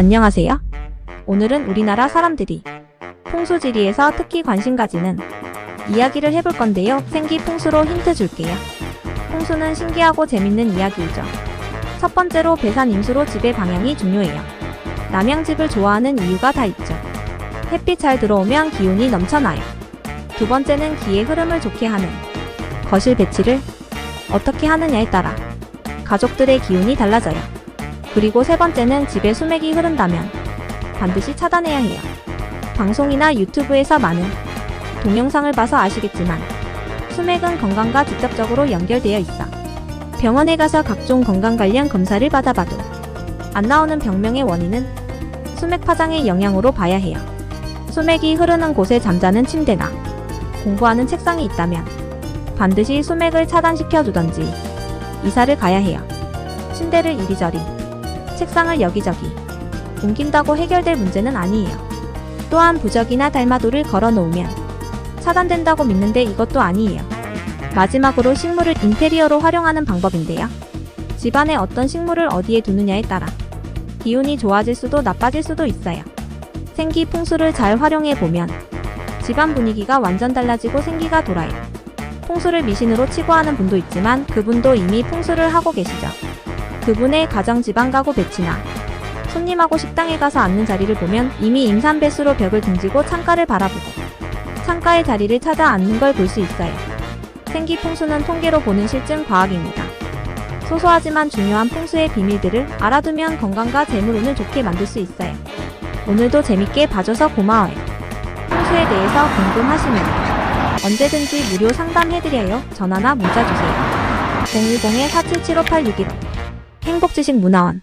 안녕하세요. 오늘은 우리나라 사람들이 풍수지리에서 특히 관심 가지는 이야기를 해볼 건데요. 생기 풍수로 힌트 줄게요. 풍수는 신기하고 재밌는 이야기이죠. 첫 번째로 배산 임수로 집의 방향이 중요해요. 남양집을 좋아하는 이유가 다 있죠. 햇빛 잘 들어오면 기운이 넘쳐나요. 두 번째는 기의 흐름을 좋게 하는 거실 배치를 어떻게 하느냐에 따라 가족들의 기운이 달라져요. 그리고 세 번째는 집에 수맥이 흐른다면 반드시 차단해야 해요. 방송이나 유튜브에서 많은 동영상을 봐서 아시겠지만 수맥은 건강과 직접적으로 연결되어 있어. 병원에 가서 각종 건강 관련 검사를 받아봐도 안 나오는 병명의 원인은 수맥 파장의 영향으로 봐야 해요. 수맥이 흐르는 곳에 잠자는 침대나 공부하는 책상이 있다면 반드시 수맥을 차단시켜 주던지 이사를 가야 해요. 침대를 이리저리, 책상을 여기저기 옮긴다고 해결될 문제는 아니에요. 또한 부적이나 달마도를 걸어 놓으면 차단된다고 믿는데 이것도 아니에요. 마지막으로 식물을 인테리어로 활용하는 방법인데요. 집안에 어떤 식물을 어디에 두느냐에 따라 기운이 좋아질 수도 나빠질 수도 있어요. 생기 풍수를 잘 활용해 보면 집안 분위기가 완전 달라지고 생기가 돌아요. 풍수를 미신으로 치고 하는 분도 있지만 그분도 이미 풍수를 하고 계시죠. 그분의 가정 집안 가구 배치나 손님하고 식당에 가서 앉는 자리를 보면 이미 임산 배수로 벽을 등지고 창가를 바라보고 창가의 자리를 찾아 앉는 걸 볼 수 있어요. 생기 풍수는 통계로 보는 실증 과학입니다. 소소하지만 중요한 풍수의 비밀들을 알아두면 건강과 재물운을 좋게 만들 수 있어요. 오늘도 재밌게 봐줘서 고마워요. 풍수에 대해서 궁금하시면 언제든지 무료 상담해드려요. 전화나 문자 주세요. 010-4775-861 행복지식문화원